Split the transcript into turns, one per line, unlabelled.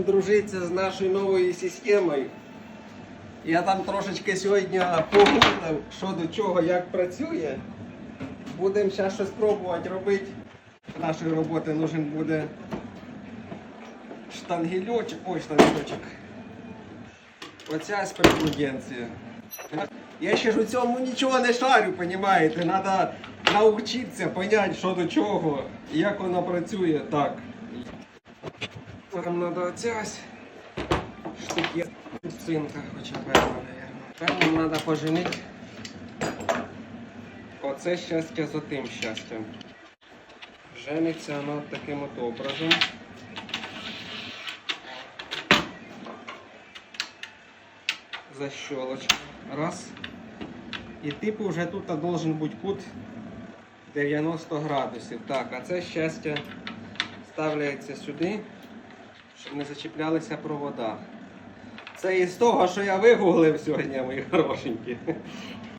дружитися з нашою новою системою. Я там трошечки сьогодні погуглив, що до чого, як працює. Будемо зараз щось пробувати робити. Для нашої роботи нужен буде штангельочок. Ой, штангельочок. Оця спецпруденція. Я ще ж у цьому нічого не шарю, понімаєте? Треба навчитися, поняти, що до чого як воно працює так. Треба оця ось штуки цинка, хоча б, мабуть. Певно, треба поженити оце щастя з отим щастям. Жениться воно таким от образом. Защелочка. Раз. І типу вже тут должен бути кут 90 градусів. Так, а це щастя ставляється сюди, щоб не зачіплялися провода. Це із того, що я вигуглив сьогодні, мої хорошенькі.